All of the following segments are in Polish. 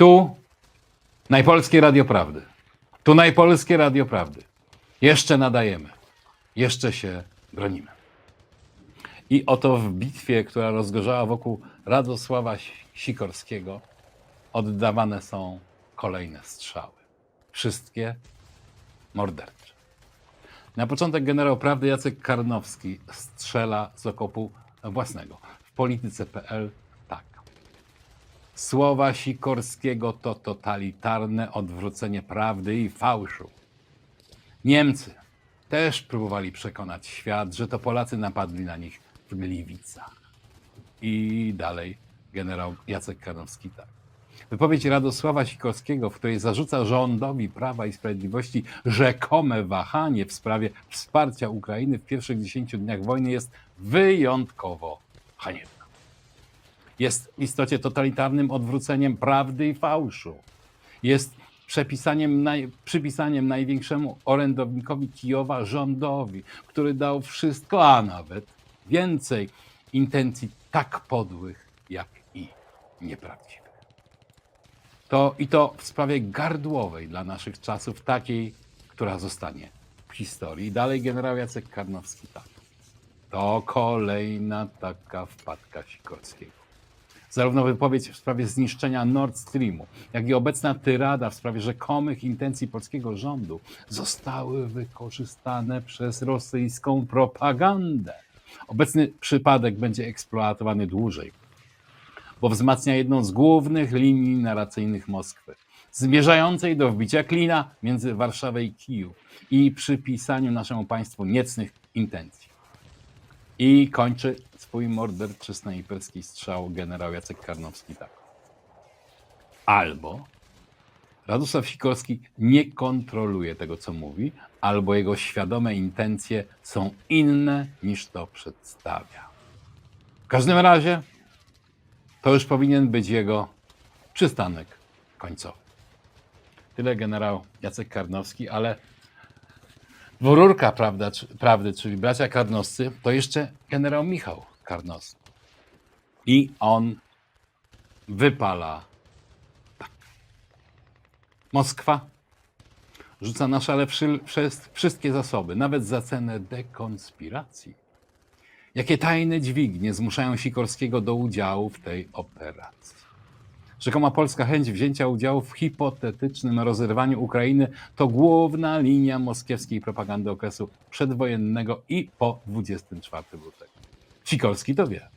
Tu Najpolskie Radio Prawdy. Tu Najpolskie Radio Prawdy. Jeszcze nadajemy. Jeszcze się bronimy. I oto w bitwie, która rozgorzała wokół Radosława Sikorskiego, oddawane są kolejne strzały. Wszystkie mordercze. Na początek generał prawdy Jacek Karnowski strzela z okopu własnego. W polityce.pl. Słowa Sikorskiego to totalitarne odwrócenie prawdy i fałszu. Niemcy też próbowali przekonać świat, że to Polacy napadli na nich w Gliwicach. I dalej generał Jacek Karnowski tak. Wypowiedź Radosława Sikorskiego, w której zarzuca rządowi Prawa i Sprawiedliwości rzekome wahanie w sprawie wsparcia Ukrainy w pierwszych 10 dniach wojny jest wyjątkowo haniebna. Jest w istocie totalitarnym odwróceniem prawdy i fałszu. Jest przepisaniem naj, przypisaniem największemu orędownikowi Kijowa rządowi, który dał wszystko, a nawet więcej intencji tak podłych, jak i nieprawdziwych. To i to w sprawie gardłowej dla naszych czasów, takiej, która zostanie w historii. Dalej generał Jacek Karnowski tak. To kolejna taka wpadka Sikorskiego. Zarówno wypowiedź w sprawie zniszczenia Nord Streamu, jak i obecna tyrada w sprawie rzekomych intencji polskiego rządu zostały wykorzystane przez rosyjską propagandę. Obecny przypadek będzie eksploatowany dłużej, bo wzmacnia jedną z głównych linii narracyjnych Moskwy, zmierzającej do wbicia klina między Warszawą i Kijów i przypisaniu naszemu państwu niecnych intencji. I kończy swój morderczy snajperski strzał generał Jacek Karnowski tak. Albo Radosław Sikorski nie kontroluje tego, co mówi, albo jego świadome intencje są inne niż to przedstawia. W każdym razie to już powinien być jego przystanek końcowy. Tyle generał Jacek Karnowski, ale dwururka prawda, czy- prawdy, czyli bracia Karnowscy, to jeszcze generał Michał Karnowski. I on wypala. Moskwa rzuca na szale wszystkie zasoby, nawet za cenę dekonspiracji. Jakie tajne dźwignie zmuszają Sikorskiego do udziału w tej operacji? Rzekoma polska chęć wzięcia udziału w hipotetycznym rozerwaniu Ukrainy to główna linia moskiewskiej propagandy okresu przedwojennego i po 24 lutego. Sikorski to wie,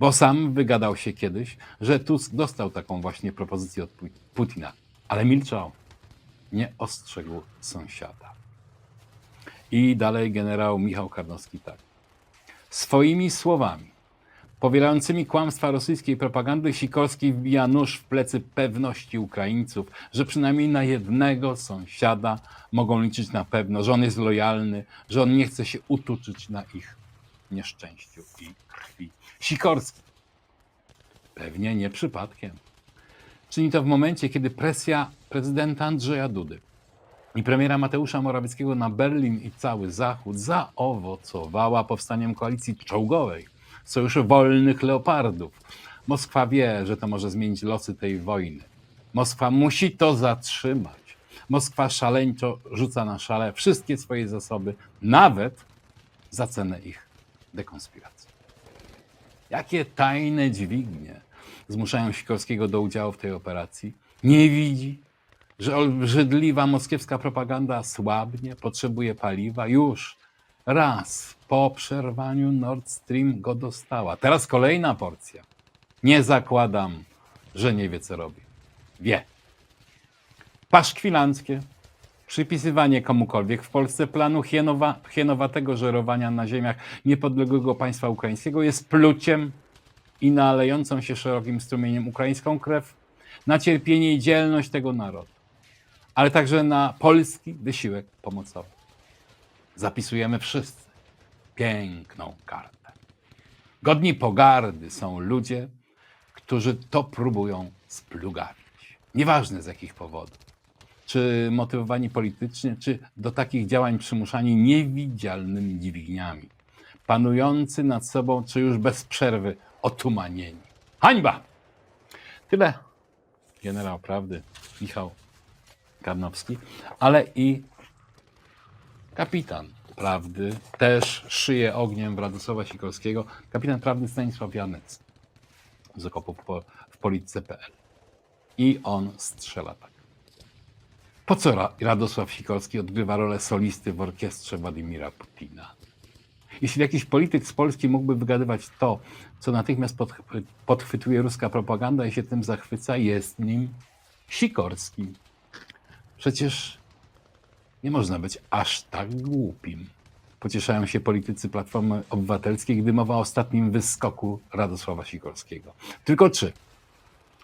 bo sam wygadał się kiedyś, że Tusk dostał taką właśnie propozycję od Pu- Putina, ale milczał, nie ostrzegł sąsiada. I dalej generał Michał Karnowski tak. Swoimi słowami powielającymi kłamstwa rosyjskiej propagandy, Sikorski wbija nóż w plecy pewności Ukraińców, że przynajmniej na jednego sąsiada mogą liczyć na pewno, że on jest lojalny, że on nie chce się utuczyć na ich nieszczęściu i krwi. Sikorski. Pewnie nie przypadkiem. Czyni to w momencie, kiedy presja prezydenta Andrzeja Dudy i premiera Mateusza Morawieckiego na Berlin i cały Zachód zaowocowała powstaniem koalicji czołgowej, sojuszu wolnych leopardów. Moskwa wie, że to może zmienić losy tej wojny. Moskwa musi to zatrzymać. Moskwa szaleńczo rzuca na szale wszystkie swoje zasoby, nawet za cenę ich dekonspiracji. Jakie tajne dźwignie zmuszają Sikorskiego do udziału w tej operacji? Nie widzi, że obrzydliwa moskiewska propaganda słabnie, potrzebuje paliwa. Już raz po przerwaniu Nord Stream go dostała. Teraz kolejna porcja. Nie zakładam, że nie wie, co robi. Wie. Paszkwilanckie przypisywanie komukolwiek w Polsce planu hienowa, hienowatego żerowania na ziemiach niepodległego państwa ukraińskiego jest pluciem i nalejącą się szerokim strumieniem ukraińską krew na cierpienie i dzielność tego narodu, ale także na polski wysiłek pomocowy. Zapisujemy wszyscy piękną kartę. Godni pogardy są ludzie, którzy to próbują splugawić. Nieważne z jakich powodów. Czy motywowani politycznie, czy do takich działań przymuszani niewidzialnymi dźwigniami. Panujący nad sobą, czy już bez przerwy otumanieni. Hańba! Tyle generał prawdy Michał Karnowski, ale i kapitan prawdy, też szyje ogniem Radosława Sikorskiego, kapitan prawdy Stanisław Janec z okopów po, w polityce.pl. I on strzela tak. Po co Ra- Radosław Sikorski odgrywa rolę solisty w orkiestrze Władimira Putina? Jeśli jakiś polityk z Polski mógłby wygadywać to, co natychmiast podch- podchwytuje ruska propaganda i się tym zachwyca, jest nim Sikorski. Przecież nie można być aż tak głupim. Pocieszają się politycy Platformy Obywatelskiej, gdy mowa o ostatnim wyskoku Radosława Sikorskiego. Tylko czy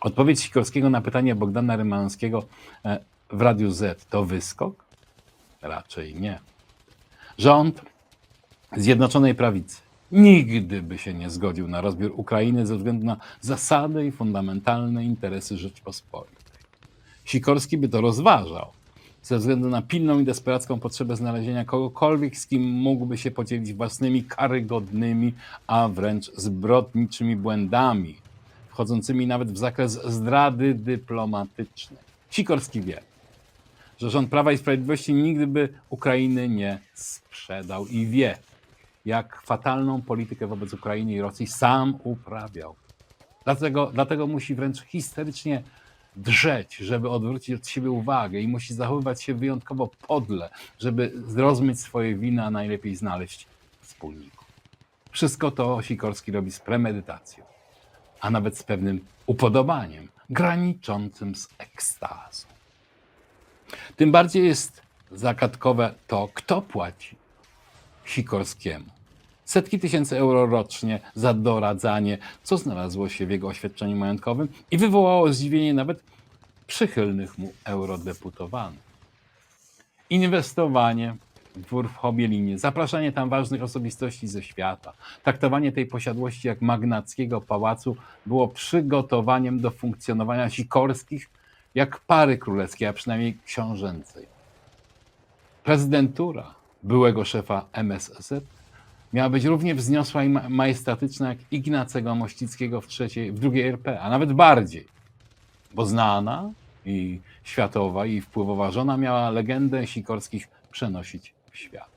odpowiedź Sikorskiego na pytanie Bogdana Rymanowskiego e, w Radiu Z to wyskok? Raczej nie. Rząd Zjednoczonej Prawicy nigdy by się nie zgodził na rozbiór Ukrainy ze względu na zasady i fundamentalne interesy Rzeczpospolitej. Sikorski by to rozważał, ze względu na pilną i desperacką potrzebę znalezienia kogokolwiek, z kim mógłby się podzielić własnymi karygodnymi, a wręcz zbrodniczymi błędami, wchodzącymi nawet w zakres zdrady dyplomatycznej. Sikorski wie, że rząd Prawa i Sprawiedliwości nigdy by Ukrainy nie sprzedał i wie, jak fatalną politykę wobec Ukrainy i Rosji sam uprawiał. Dlatego, dlatego musi wręcz histerycznie drzeć, żeby odwrócić od siebie uwagę i musi zachowywać się wyjątkowo podle, żeby rozmyć swoje winy, a najlepiej znaleźć wspólników. Wszystko to Sikorski robi z premedytacją, a nawet z pewnym upodobaniem, graniczącym z ekstazą. Tym bardziej jest zagadkowe to, kto płaci Sikorskiemu. Setki tysięcy euro rocznie za doradzanie, co znalazło się w jego oświadczeniu majątkowym i wywołało zdziwienie nawet przychylnych mu eurodeputowanych. Inwestowanie w dwór w Hobielinie, zapraszanie tam ważnych osobistości ze świata, traktowanie tej posiadłości jak magnackiego pałacu było przygotowaniem do funkcjonowania Sikorskich jak pary królewskiej, a przynajmniej książęcej. Prezydentura byłego szefa MSZ miała być równie wzniosła i ma- majestatyczna jak Ignacego Mościckiego w, trzeciej, w drugiej RP, a nawet bardziej, bo znana i światowa i wpływowa żona miała legendę Sikorskich przenosić w świat.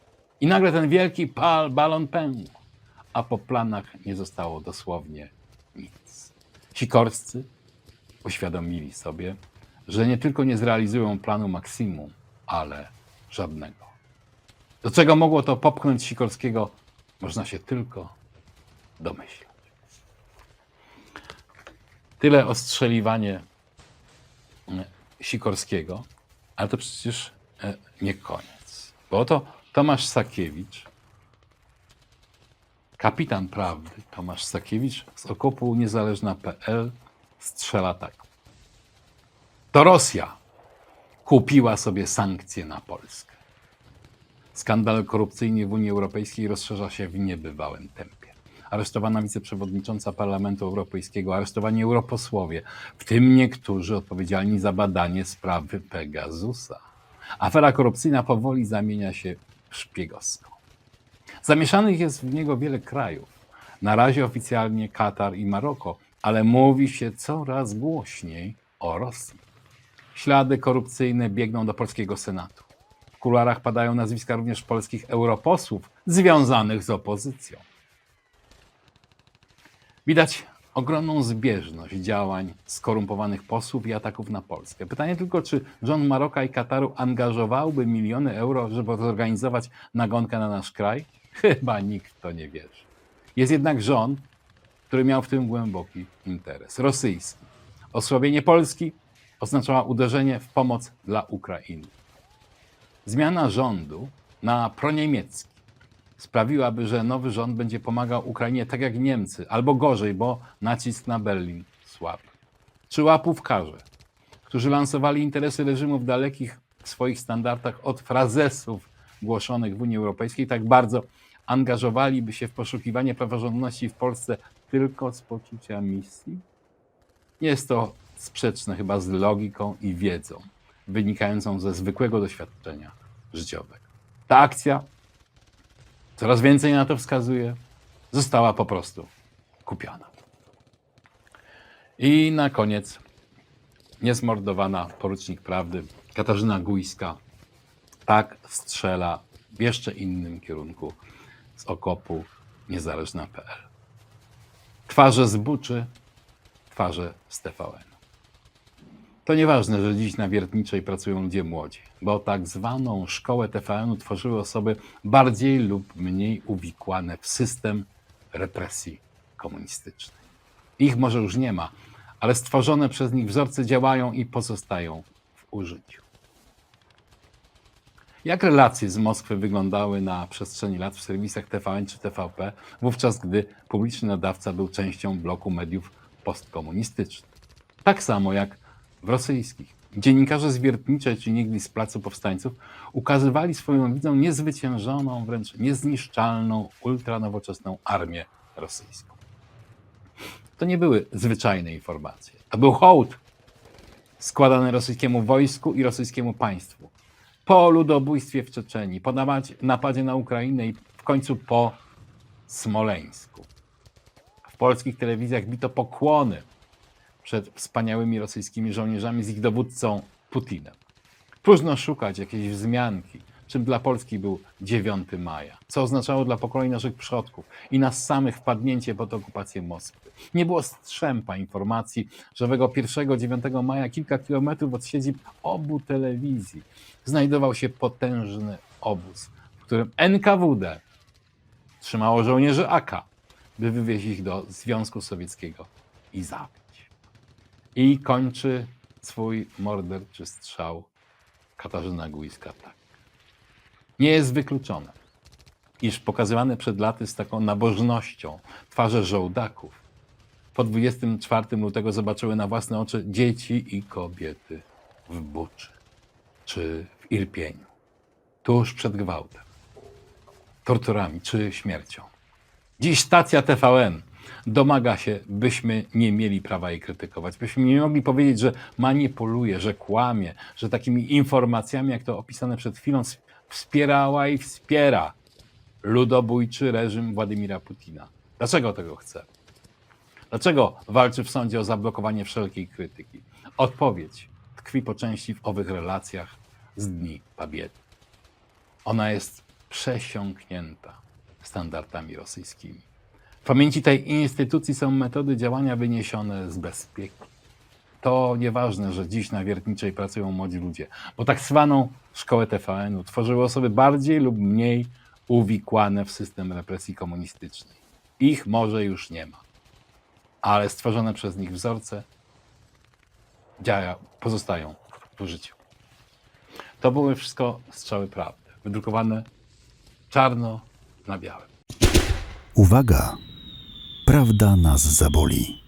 I nagle ten wielki pal, balon pękł, a po planach nie zostało dosłownie nic. Sikorscy uświadomili sobie, że nie tylko nie zrealizują planu maksimum, ale żadnego. Do czego mogło to popchnąć Sikorskiego, można się tylko domyślać. Tyle ostrzeliwanie e, Sikorskiego, ale to przecież e, nie koniec. Bo oto Tomasz Sakiewicz, kapitan prawdy Tomasz Sakiewicz z okopu niezależna.pl strzela tak. To Rosja kupiła sobie sankcje na Polskę. Skandal korupcyjny w Unii Europejskiej rozszerza się w niebywałym tempie. Aresztowana wiceprzewodnicząca Parlamentu Europejskiego, aresztowani europosłowie, w tym niektórzy odpowiedzialni za badanie sprawy Pegasusa. Afera korupcyjna powoli zamienia się w szpiegowską. Zamieszanych jest w niego wiele krajów. Na razie oficjalnie Katar i Maroko, ale mówi się coraz głośniej o Rosji. Ślady korupcyjne biegną do polskiego Senatu. W kuluarach padają nazwiska również polskich europosłów związanych z opozycją. Widać ogromną zbieżność działań skorumpowanych posłów i ataków na Polskę. Pytanie tylko, czy rząd Maroka i Kataru angażowałby miliony euro, żeby zorganizować nagonkę na nasz kraj? Chyba nikt to nie wierzy. Jest jednak rząd, który miał w tym głęboki interes. Rosyjski. Osłabienie Polski oznaczała uderzenie w pomoc dla Ukrainy. Zmiana rządu na proniemiecki sprawiłaby, że nowy rząd będzie pomagał Ukrainie tak jak Niemcy, albo gorzej, bo nacisk na Berlin słaby. Czy łapówkarze, którzy lansowali interesy reżimów dalekich swoich standardach od frazesów głoszonych w Unii Europejskiej, tak bardzo angażowaliby się w poszukiwanie praworządności w Polsce tylko z poczucia misji? Jest to sprzeczne chyba z logiką i wiedzą wynikającą ze zwykłego doświadczenia życiowego. Ta akcja, coraz więcej na to wskazuje, została po prostu kupiona. I na koniec niezmordowana porucznik prawdy Katarzyna Gujska tak strzela w jeszcze innym kierunku z okopu niezależna.pl. Twarze z Buczy, twarze z TVN. To nieważne, że dziś na Wiertniczej pracują ludzie młodzi, bo tak zwaną szkołę TVN-u tworzyły osoby bardziej lub mniej uwikłane w system represji komunistycznej. Ich może już nie ma, ale stworzone przez nich wzorce działają i pozostają w użyciu. Jak relacje z Moskwy wyglądały na przestrzeni lat w serwisach TVN czy TVP, wówczas gdy publiczny nadawca był częścią bloku mediów postkomunistycznych? Tak samo jak rosyjskich. Dziennikarze z Wiertniczej czy niegdyś z Placu Powstańców ukazywali swoją widzą niezwyciężoną, wręcz niezniszczalną, ultranowoczesną armię rosyjską. To nie były zwyczajne informacje. To był hołd składany rosyjskiemu wojsku i rosyjskiemu państwu. Po ludobójstwie w Czeczeni, po napadzie na Ukrainę i w końcu po Smoleńsku. W polskich telewizjach bito pokłony przed wspaniałymi rosyjskimi żołnierzami z ich dowódcą Putinem. Próżno szukać jakiejś wzmianki, czym dla Polski był 9 maja, co oznaczało dla pokoleń naszych przodków i nas samych wpadnięcie pod okupację Moskwy. Nie było strzępa informacji, że owego 1-9 maja kilka kilometrów od siedzib obu telewizji znajdował się potężny obóz, w którym NKWD trzymało żołnierzy AK, by wywieźć ich do Związku Sowieckiego i zabić. I kończy swój morderczy strzał Katarzyna Gujska tak. Nie jest wykluczone, iż pokazywane przed laty z taką nabożnością twarze żołdaków po 24 lutego zobaczyły na własne oczy dzieci i kobiety w Buczy czy w Irpieniu, tuż przed gwałtem, torturami czy śmiercią. Dziś stacja TVN domaga się, byśmy nie mieli prawa jej krytykować, byśmy nie mogli powiedzieć, że manipuluje, że kłamie, że takimi informacjami, jak to opisane przed chwilą, wspierała i wspiera ludobójczy reżim Władimira Putina. Dlaczego tego chce? Dlaczego walczy w sądzie o zablokowanie wszelkiej krytyki? Odpowiedź tkwi po części w owych relacjach z dni Pabiedy. Ona jest przesiąknięta standardami rosyjskimi. Pamięci tej instytucji są metody działania wyniesione z bezpieki. To nieważne, że dziś na Wiertniczej pracują młodzi ludzie, bo tak zwaną szkołę TVN-u tworzyły osoby bardziej lub mniej uwikłane w system represji komunistycznej. Ich może już nie ma, ale stworzone przez nich wzorce działa, pozostają w użyciu. To były wszystko strzały prawdy, wydrukowane czarno na białym. Uwaga! Prawda nas zaboli.